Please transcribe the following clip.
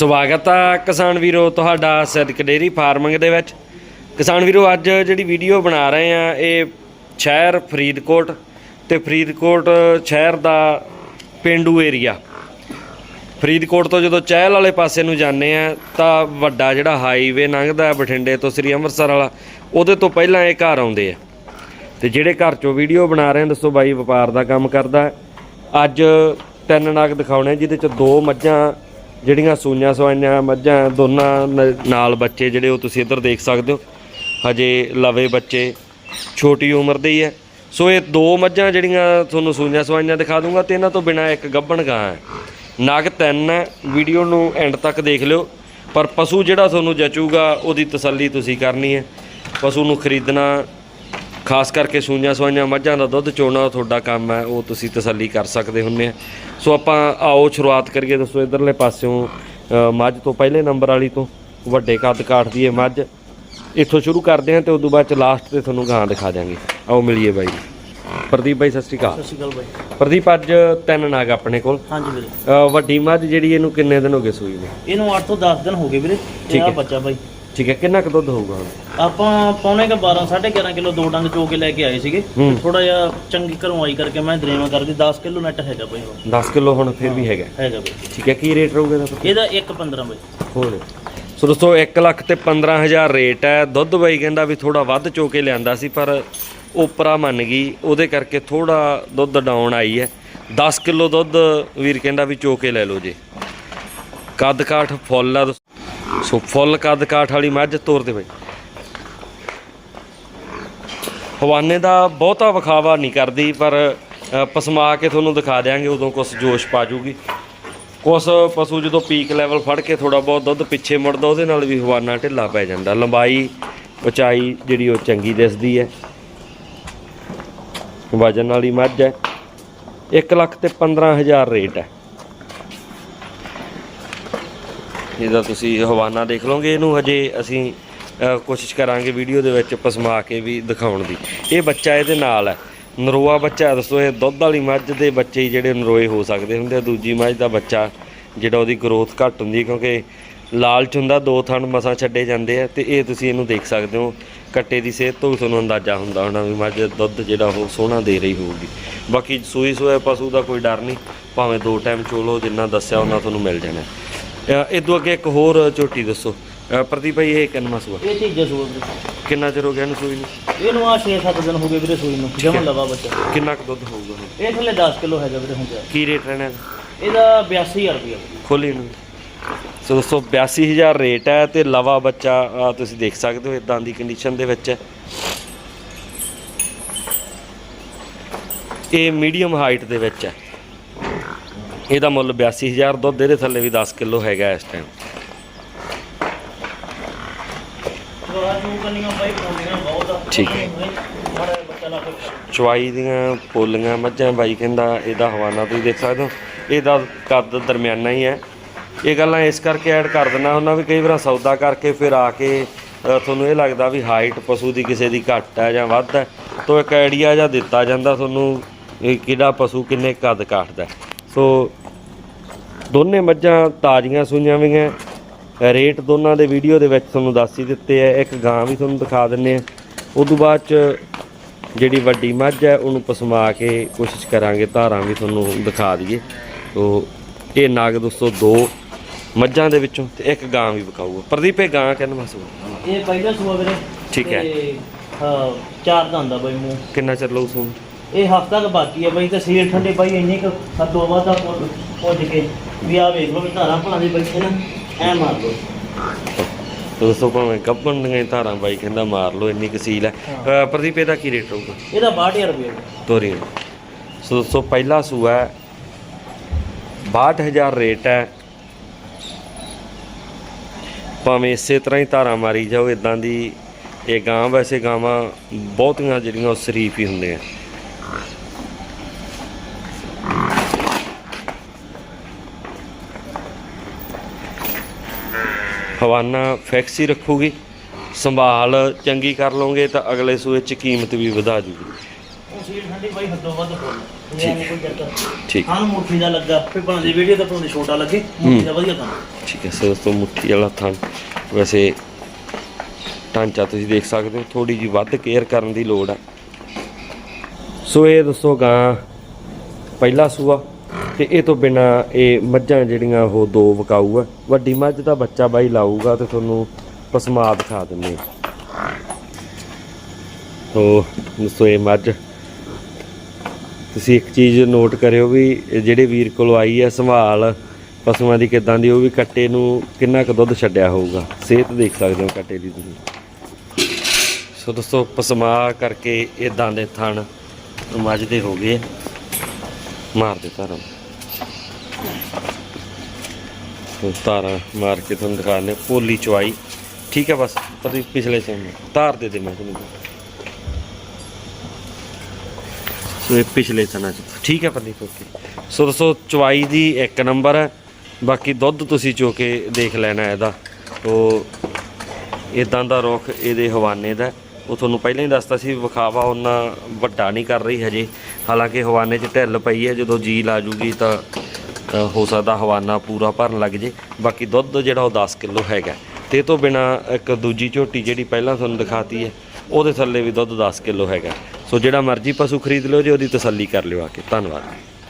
ਸਵਾਗਤ ਆ ਕਿਸਾਨ ਵੀਰੋ ਤੁਹਾਡਾ ਸਦਕ ਡੇਰੀ ਫਾਰਮਿੰਗ ਦੇ ਵਿੱਚ। ਕਿਸਾਨ ਵੀਰੋ, ਅੱਜ ਜਿਹੜੀ ਵੀਡੀਓ ਬਣਾ ਰਹੇ ਆ, ਇਹ ਸ਼ਹਿਰ ਫਰੀਦਕੋਟ ਤੇ ਫਰੀਦਕੋਟ ਸ਼ਹਿਰ ਦਾ ਪਿੰਡੂ ਏਰੀਆ। ਫਰੀਦਕੋਟ ਤੋਂ ਜਦੋਂ ਚਹਿਲ ਵਾਲੇ ਪਾਸੇ ਨੂੰ ਜਾਂਦੇ ਆ, ਤਾਂ ਵੱਡਾ ਜਿਹੜਾ ਹਾਈਵੇ ਲੰਘਦਾ ਬਠਿੰਡੇ ਤੋਂ ਸ੍ਰੀ ਅੰਮ੍ਰਿਤਸਰ ਵਾਲਾ, ਉਹਦੇ ਤੋਂ ਪਹਿਲਾਂ ਇਹ ਘਰ ਆਉਂਦੇ ਆ। ਤੇ ਜਿਹੜੇ ਘਰ ਚੋਂ ਵੀਡੀਓ ਬਣਾ ਰਹੇ ਆ, ਦੱਸੋ ਬਾਈ, ਵਪਾਰ ਦਾ ਕੰਮ ਕਰਦਾ ਅੱਜ ਤਿੰਨ ਨਾਗ ਦਿਖਾਉਣੇ, ਜਿਹਦੇ ਚ ਦੋ ਮੱਝਾਂ ਜਿਹੜੀਆਂ ਸੂਈਆਂ ਸਵਾਈਆਂ ਮੱਝਾਂ, ਦੋਨਾਂ ਨ- ਨਾਲ ਬੱਚੇ ਜਿਹੜੇ ਉਹ ਤੁਸੀਂ ਇੱਧਰ ਦੇਖ ਸਕਦੇ ਹੋ। ਹਜੇ ਲਵੇ ਬੱਚੇ, ਛੋਟੀ ਉਮਰ ਦੇ ਹੀ ਹੈ। ਸੋ ਇਹ ਦੋ ਮੱਝਾਂ ਜਿਹੜੀਆਂ ਤੁਹਾਨੂੰ ਸੂਈਆਂ ਸਵਾਈਆਂ ਦਿਖਾ ਦੂੰਗਾ ਤੇ ਇਹਨਾਂ ਤੋਂ ਬਿਨਾ ਇੱਕ ਗੱਭਣ ਗਾਂ ਹੈ। ਨਗ ਤਿੰਨ ਹੈ, ਵੀਡੀਓ ਨੂੰ ਐਂਡ ਤੱਕ ਦੇਖ ਲਿਓ। ਪਰ ਪਸ਼ੂ ਜਿਹੜਾ ਤੁਹਾਨੂੰ ਜਚੂਗਾ, ਉਹਦੀ ਤਸੱਲੀ ਤੁਸੀਂ ਕਰਨੀ ਹੈ। ਪਸ਼ੂ ਨੂੰ ਖਰੀਦਣਾ ਖਾਸ ਕਰਕੇ ਸੂਈਆਂ ਸਵਾਈਆਂ ਮੱਝਾਂ ਦਾ ਦੁੱਧ ਚੋਣਾ ਤੁਹਾਡਾ ਕੰਮ ਹੈ ਉਹ ਤੁਸੀਂ ਤਸੱਲੀ ਕਰ ਸਕਦੇ ਹੁੰਦੇ ਆ। ਸੋ ਆਪਾਂ ਆਓ ਸ਼ੁਰੂਆਤ ਕਰੀਏ। ਦੱਸੋ ਇਧਰਲੇ ਪਾਸਿਓਂ ਮੱਝ ਤੋਂ ਪਹਿਲੇ ਨੰਬਰ ਵਾਲੀ ਤੋਂ ਵੱਡੇ ਕੱਦ ਕਾਠ ਦੀ ਇਹ ਮੱਝ। ਇੱਥੋਂ ਸ਼ੁਰੂ ਕਰਦੇ ਹਾਂ ਤੇ ਉਦੋਂ ਬਾਅਦ ਚ ਲਾਸਟ ਤੇ ਤੁਹਾਨੂੰ ਗਾਂ ਦਿਖਾ ਦਿਆਂਗੇ। ਆਓ ਮਿਲੀਏ ਬਾਈ ਪ੍ਰਦੀਪ ਬਾਈ ਸਤਿ ਸ਼੍ਰੀ ਅਕਾਲ। ਸਤਿ ਸ਼੍ਰੀ ਅਕਾਲ ਬਾਈ। ਪ੍ਰਦੀਪ ਅੱਜ ਤਿੰਨ ਨਾਗ ਆਪਣੇ ਕੋਲ। ਹਾਂਜੀ ਵੀਰੇ। ਵੱਡੀ ਮੱਝ ਜਿਹੜੀ ਇਹਨੂੰ ਕਿੰਨੇ ਦਿਨ ਹੋ ਗਏ ਸੂਈ ਨੂੰ? ਇਹਨੂੰ 8 ਤੋਂ 10 ਦਿਨ ਹੋ ਗਏ ਵੀਰੇ। ਠੀਕ ਤੇ ਆ ਹੈ। ਬੱਚਾ ਬਾਈ। ਠੀਕ ਹੈ ਕਿੰਨਾ ਕੁ ਦੁੱਧ ਹੋਊਗਾ? ਆਪਾਂ ਪੌਣੇ ਕ 12 11.5 ਕਿਲੋ ਦੋ ਡੰਗ ਚੋ ਕੇ ਲੈ ਕੇ ਆਏ ਸੀਗੇ। ਹੂੰ। ਥੋੜਾ ਜਿਹਾ ਚੰਗੀ ਘਰੋਂ ਆਈ ਕਰਕੇ ਮੈਂ ਦਰੇਵਾ ਕਰਕੇ 10 ਕਿਲੋ ਨੈਟ ਹੈਗਾ ਬਾਈ ਹੁਣ। 10 ਕਿਲੋ ਹੁਣ ਫਿਰ ਵੀ ਹੈਗਾ। ਹੈਗਾ ਬਾਈ। ਠੀਕ ਹੈ ਕੀ ਰੇਟ ਰਹੂਗਾ ਇਹਦਾ ਇਹਦਾ 1.15 ਬਾਈ। ਹੋਰ। ਸੋ ਦੋਸਤੋ 1 ਲੱਖ ਤੇ 15000 ਰੇਟ ਹੈ। ਦੁੱਧ ਬਾਈ ਕਹਿੰਦਾ ਵੀ ਥੋੜਾ ਵੱਧ ਚੋ ਕੇ ਲਿਆਂਦਾ ਸੀ ਪਰ ਉਪਰਾ ਮੰਨ ਗਈ। ਉਹਦੇ ਕਰਕੇ ਥੋੜਾ ਦੁੱਧ ਡਾਊਨ ਆਈ ਹੈ। 10 ਕਿਲੋ ਦੁੱਧ ਵੀਰ ਕਹਿੰਦਾ ਵੀ ਚੋ ਕੇ ਲੈ ਲਓ ਜੀ। ਕੱਦ ਕਾਠ ਫੁੱਲ ਆ ਦੋਸਤੋ। ਸੋ ਫੁੱਲ ਕੱਦ ਕਾਠ ਵਾਲੀ ਮੱਝ ਤੋਰ ਦੇ ਬਾਈ। ਹਵਾਨੇ ਦਾ ਬਹੁਤਾ ਵਿਖਾਵਾ ਨਹੀਂ ਕਰਦੀ, ਪਰ ਪਸਮਾ ਕੇ ਤੁਹਾਨੂੰ ਦਿਖਾ ਦਿਆਂਗੇ, ਉਦੋਂ ਕੁਛ ਜੋਸ਼ ਪਾ ਜੂਗੀ। ਕੁਛ ਪਸ਼ੂ ਜਦੋਂ ਪੀਕ ਲੈਵਲ ਫੜ ਕੇ ਥੋੜਾ ਬਹੁਤ ਦੁੱਧ ਪਿੱਛੇ ਮੁੜਦਾ, ਉਹਦੇ ਨਾਲ ਵੀ ਹਵਾਨਾ ਢਿੱਲਾ ਪੈ ਜਾਂਦਾ। ਲੰਬਾਈ, ਉਚਾਈ ਜਿਹੜੀ ਉਹ ਚੰਗੀ ਦਿਸਦੀ ਹੈ। ਵਜਨ ਵਾਲੀ ਮੱਝ ਹੈ। 1 ਲੱਖ ਤੇ 15000 ਰੇਟ ਹੈ। ਜਿਹਦਾ ਤੁਸੀਂ ਹਵਾਨਾ ਦੇਖ ਲਓਗੇ, ਇਹਨੂੰ ਹਜੇ ਅਸੀਂ ਕੋਸ਼ਿਸ਼ ਕਰਾਂਗੇ ਵੀਡੀਓ ਦੇ ਵਿੱਚ ਪਸਮਾ ਕੇ ਵੀ ਦਿਖਾਉਣ ਦੀ। ਇਹ ਬੱਚਾ ਇਹਦੇ ਨਾਲ ਹੈ। ਨਰੋਆ ਬੱਚਾ, ਦੱਸੋ ਇਹ ਦੁੱਧ ਵਾਲੀ ਮੱਝ ਦੇ ਬੱਚੇ ਹੀ ਜਿਹੜੇ ਨਰੋਏ ਹੋ ਸਕਦੇ ਹੁੰਦੇ ਆ। ਦੂਜੀ ਮੱਝ ਦਾ ਬੱਚਾ ਜਿਹੜਾ ਉਹਦੀ ਗਰੋਥ ਘੱਟ ਹੁੰਦੀ ਕਿਉਂਕਿ ਲਾਲਚ ਹੁੰਦਾ, ਦੋ ਥਣ ਮਸਾਂ ਛੱਡੇ ਜਾਂਦੇ ਆ ਤੇ ਇਹ ਤੁਸੀਂ ਇਹਨੂੰ ਦੇਖ ਸਕਦੇ ਹੋ। ਕੱਟੇ ਦੀ ਸਿਹਤ ਤੋਂ ਵੀ ਤੁਹਾਨੂੰ ਅੰਦਾਜ਼ਾ ਹੁੰਦਾ ਹੋਣਾ ਵੀ ਮੱਝ ਦੁੱਧ ਜਿਹੜਾ ਉਹ ਸੋਹਣਾ ਦੇ ਰਹੀ ਹੋਊਗੀ। ਬਾਕੀ ਸੂਈ ਸੋਏ ਪਸ਼ੂ ਦਾ ਕੋਈ ਡਰ ਨਹੀਂ, ਭਾਵੇਂ ਦੋ ਟਾਈਮ ਚੋਲੋ ਜਿੰਨਾ ਦੱਸਿਆ ਉਹਨਾਂ ਤੁਹਾਨੂੰ ਮਿਲ ਜਾਣਾ। ਇਹ ਤੋਂ ਅੱਗੇ ਇੱਕ ਹੋਰ ਝੋਟੀ ਦੱਸੋ। ਅ, ਪ੍ਰਦੀਪ ਭਾਈ ਇਹ ਕਿੰਨਾ ਸੂਆ? ਇਹ ਤੀਜਾ ਸੂਆ ਵੀਰੇ ਕਿੰਨਾ ਚਿਰ ਹੋ ਗਿਆ ਇਹਨੂੰ ਸੂਈ ਨੂੰ? ਇਹਨੂੰ ਆ 6-7 ਦਿਨ ਹੋ ਗਏ ਵੀਰੇ ਸੂਈ ਨੂੰ। ਜਮਨ ਲਵਾ ਬੱਚਾ। ਕਿੰਨਾ ਕੁ ਦੁੱਧ ਹੋਊਗਾ ਹੁਣ? ਇਹ ਥੱਲੇ 10 ਕਿਲੋ ਹੈਗਾ ਵੀਰੇ ਹੁਣ। ਤੇ ਕੀ ਰੇਟ ਰਹਿਣਾ ਇਹਦਾ? ਇਹਦਾ 82000 ਰੁਪਏ ਖੋਲੀ ਨੂੰ ਸੋ ਦੋਸਤੋ 82000 ਰੇਟ ਹੈ ਤੇ ਲਵਾ ਬੱਚਾ ਆਹ ਤੁਸੀਂ ਦੇਖ ਸਕਦੇ ਹੋ ਇਦਾਂ ਦੀ ਕੰਡੀਸ਼ਨ ਦੇ ਵਿੱਚ। ਹੈ ਇਹ ਮੀਡੀਅਮ ਹਾਈਟ ਦੇ ਵਿੱਚ ਹੈ। ਇਹਦਾ ਮੁੱਲ 82000 ਦੁੱਧ ਇਹਦੇ ਥੱਲੇ ਵੀ 10 ਕਿਲੋ ਹੈਗਾ ਇਸ ਟਾਈਮ ਠੀਕ ਹੈ। ਚਵਾਈ ਦੀਆਂ ਪੋਲੀਆਂ ਮੱਝਾਂ, ਬਾਈ ਕਹਿੰਦਾ ਇਹਦਾ ਹਵਾਨਾ ਤੁਸੀਂ ਦੇਖ ਸਕਦੇ ਹੋ। ਇਹਦਾ ਕੱਦ ਦਰਮਿਆਨਾ ਹੀ ਹੈ। ਇਹ ਗੱਲਾਂ ਇਸ ਕਰਕੇ ਐਡ ਕਰ ਦਿੰਦਾ ਹੁੰਦਾ ਵੀ ਕਈ ਵਾਰ ਸੌਦਾ ਕਰਕੇ ਫਿਰ ਆ ਕੇ ਤੁਹਾਨੂੰ ਇਹ ਲੱਗਦਾ ਵੀ ਹਾਈਟ ਪਸ਼ੂ ਦੀ ਕਿਸੇ ਦੀ ਘੱਟ ਹੈ ਜਾਂ ਵੱਧ ਹੈ। ਤਾਂ ਇੱਕ ਆਈਡੀਆ ਜਾਂ ਦਿੱਤਾ ਜਾਂਦਾ ਤੁਹਾਨੂੰ ਇਹ ਕਿਹੜਾ ਪਸ਼ੂ ਕਿੰਨੇ ਕੱਦ ਕਾਟਦਾ ਸੋ ਦੋਨੇ ਮੱਝਾਂ ਤਾਜ਼ੀਆਂ ਸੂਈਆਂ ਵੀਆਂ ਰੇਟ ਦੋਨਾਂ ਦੇ ਵੀਡੀਓ ਦੇ ਵਿੱਚ ਤੁਹਾਨੂੰ ਦੱਸ ਹੀ ਦਿੱਤੇ ਆ। ਇੱਕ ਗਾਂ ਵੀ ਤੁਹਾਨੂੰ ਦਿਖਾ ਦਿੰਨੇ ਆ। ਉਦੋਂ ਬਾਅਦ ਚ ਜਿਹੜੀ ਵੱਡੀ ਮੱਝ ਹੈ ਉਹਨੂੰ ਪਸਮਾ ਕੇ ਕੋਸ਼ਿਸ਼ ਕਰਾਂਗੇ ਧਾਰਾਂ ਵੀ ਤੁਹਾਨੂੰ ਦਿਖਾ ਦਈਏ। ਤੋ ਇਹ ਨਾਗ ਦੋਸਤੋ ਦੋ ਮੱਝਾਂ ਦੇ ਵਿੱਚੋਂ ਤੇ ਇੱਕ ਗਾਂ ਵੀ ਵਿਕਾਊਗਾ। ਪ੍ਰਦੀਪ ਇਹ ਗਾਂ ਕਿੰਨਾ ਮਸੂਆ ਇਹ ਪਹਿਲਾ ਸੂਆ ਵੀਰੇ। ਠੀਕ ਹੈ। ਤੇ, ਹਾਂ ਚਾਰ ਦਾ ਹੁੰਦਾ ਬਾਈ ਮੂੰਹ। ਕਿੰਨਾ ਚਿਰ ਲਊ ਸੂਣ ਇਹ ਹਫਤਾ ਕ ਬਾਕੀ ਹੈ ਬਾਈ ਤੇ ਸੀਲ ਠੰਡੇ ਬਾਈ ਇੰਨੀ ਕੁ ਹੱਦੋਂ ਵਾਦਾ ਪੁੱਜ ਕੇ। ਵੀ ਆ ਵੇਖ ਵੀ ਧਾਰਾਂ ਭਲਾਂ ਦੇ ਬੈਠੇ ਨਾ ਐ ਮਾਰ ਲਓ। ਦੋਸਤੋ ਭਾਵੇਂ ਗੱਬਣ ਦੀਆਂ ਧਾਰਾਂ ਬਾਈ ਕਹਿੰਦਾ ਮਾਰ ਲਓ ਇੰਨੀ ਕਸੀਲ ਹੈ। ਪ੍ਰਦੀਪ ਇਹਦਾ ਕੀ ਰੇਟ ਰਹੂਗਾ? ਇਹਦਾ 62000 ਰੁਪਏ। ਤੋਰੀ ਸੋ ਦੋਸਤੋ ਪਹਿਲਾ ਸੂਆ ਹੈ 62000 ਰੇਟ ਹੈ। ਭਾਵੇਂ ਇਸੇ ਤਰ੍ਹਾਂ ਹੀ ਧਾਰਾਂ ਮਾਰੀ ਜਾਓ ਇਦਾਂ ਦੀ ਇਹ ਗਾਂ ਵੈਸੇ ਗਾਵਾਂ ਬਹੁਤੀਆਂ ਜਿਹੜੀਆਂ ਉਹ ਸ਼ਰੀਫ ਹੀ ਹੁੰਦੇ ਹਵਾਨਾ ਫਿਕਸ ਹੀ ਰੱਖੂਗੀ ਸੰਭਾਲ ਚੰਗੀ ਕਰ ਲਓਗੇ ਤਾਂ ਅਗਲੇ ਸੂਏ ਚ ਕੀਮਤ ਵੀ ਵਧਾ ਜੂਗੀ। ਉਹ ਸੀਲ ਠੰਡੀ ਬਾਈ ਹੱਦੋਂ ਵੱਧ ਫੁੱਲ ਠੀਕ। ਕੋਈ ਚੱਕਰ ਠੀਕ। ਹਾਂ ਮੁੱਠੀ ਦਾ ਲੱਗਾ। ਫਿਰ ਭਾਵੇਂ ਵੀਡੀਓ ਤਾਂ ਭਾਵੇਂ ਛੋਟਾ ਲੱਗੇ। ਮੁੱਠੀ ਦਾ ਵਧੀਆ ਕੰਮ ਠੀਕ ਹੈ ਸੋ ਦੋਸਤੋ ਮੁੱਠੀ ਵਾਲਾ ਥਣ। ਵੈਸੇ ਢਾਂਚਾ ਤੁਸੀਂ ਦੇਖ ਸਕਦੇ ਹੋ ਥੋੜੀ ਜੀ ਵੱਧ ਕੇਅਰ ਕਰਨ ਦੀ ਲੋੜ ਆ। ਸੋ ਇਹ ਦੋਸਤੋ ਗਾਂ ਪਹਿਲਾ ਸੂਆ। ਤੇ ਇਹ ਤੋਂ ਬਿਨਾ ਇਹ ਮੱਝਾਂ ਜਿਹੜੀਆਂ ਉਹ ਦੋ ਵਕਾਊ ਆ। ਵੱਡੀ ਮੱਝ ਦਾ ਬੱਚਾ ਬਾਈ ਲਾਊਗਾ ਤੇ ਤੁਹਾਨੂੰ ਪਸਮਾ ਦਿਖਾ ਦਿੰਦੇ ਆ ਦੋਸਤੋ ਇਹ ਮੱਝ। ਤੁਸੀਂ ਇੱਕ ਚੀਜ਼ ਨੋਟ ਕਰਿਓ ਵੀ ਜਿਹੜੇ ਵੀਰ ਕੋਲ ਆਈ ਹੈ ਸੰਭਾਲ, ਪਸ਼ੂਆਂ ਦੀ ਕਿਦਾਂ ਦੀ, ਉਹ ਵੀ ਕੱਟੇ ਨੂੰ ਕਿੰਨਾ ਕੁ ਦੁੱਧ ਛੱਡਿਆ ਹੋਊਗਾ? ਸਿਹਤ ਦੇਖ ਸਕਦੇ ਹੋ ਕੱਟੇ ਦੀ ਤੁਸੀਂ। ਸੋ ਦੋਸਤੋ ਪਸਮਾ ਕਰਕੇ ਇਦਾਂ ਦੇ ਥਣ ਮੱਝ ਦੇ ਹੋ ਗਏ। ਮਾਰ ਦੇ ਧਾਰਾਂ ਸੋ ਧਾਰਾਂ ਮਾਰ ਕੇ ਤੁਹਾਨੂੰ ਦਿਖਾਣੇ ਪੋਲੀ ਚਵਾਈ ਠੀਕ ਹੈ ਬਸ, ਪਰ ਪਿਛਲੇ ਸੇਮ ਧਾਰ ਦੇ ਦੇ ਮੈਂ ਤੁਹਾਨੂੰ। ਸੋ ਇਹ ਪਿਛਲੇ ਸਨਾਂ ਚ। ਠੀਕ ਹੈ ਪ੍ਰਦੀਪ, ਓਕੇ। ਸੋ ਦੋਸਤੋ ਚਵਾਈ ਦੀ ਇੱਕ ਨੰਬਰ ਹੈ। ਬਾਕੀ ਦੁੱਧ ਤੁਸੀਂ ਚੋ ਕੇ ਦੇਖ ਲੈਣਾ ਇਹਦਾ। ਉਹ ਇਦਾਂ ਦਾ ਰੁੱਖ ਇਹਦੇ ਹਵਾਨੇ ਦਾ ਉਹ ਤੁਹਾਨੂੰ ਪਹਿਲਾਂ ਹੀ ਦੱਸਤਾ ਸੀ, ਵਿਖਾਵਾ ਉਹਨਾਂ ਵੱਡਾ ਨਹੀਂ ਕਰ ਰਹੀ ਹਜੇ। ਹਾਲਾਂਕਿ ਹਵਾਨੇ 'ਚ ਢਿੱਲ ਪਈ ਹੈ, ਜਦੋਂ ਜੀ ਲਾ ਜੂਗੀ ਤਾਂ ਹੋ ਸਕਦਾ ਹਵਾਨਾ ਪੂਰਾ ਭਰਨ ਲੱਗ ਜੇ। ਬਾਕੀ ਦੁੱਧ ਜਿਹੜਾ ਉਹ 10 ਕਿਲੋ ਹੈਗਾ। ਤੇ ਇਹ ਤੋਂ ਬਿਨਾ ਇੱਕ ਦੂਜੀ ਝੋਟੀ ਜਿਹੜੀ ਪਹਿਲਾਂ ਤੁਹਾਨੂੰ ਦਿਖਾਤੀ ਹੈ, ਉਹਦੇ ਥੱਲੇ ਵੀ ਦੁੱਧ 10 ਕਿਲੋ ਹੈਗਾ। ਸੋ ਜਿਹੜਾ ਮਰਜ਼ੀ ਪਸ਼ੂ ਖਰੀਦ ਲਿਓ ਜੇ, ਉਹਦੀ ਤਸੱਲੀ ਕਰ ਲਿਓ ਆ ਕੇ। ਧੰਨਵਾਦ।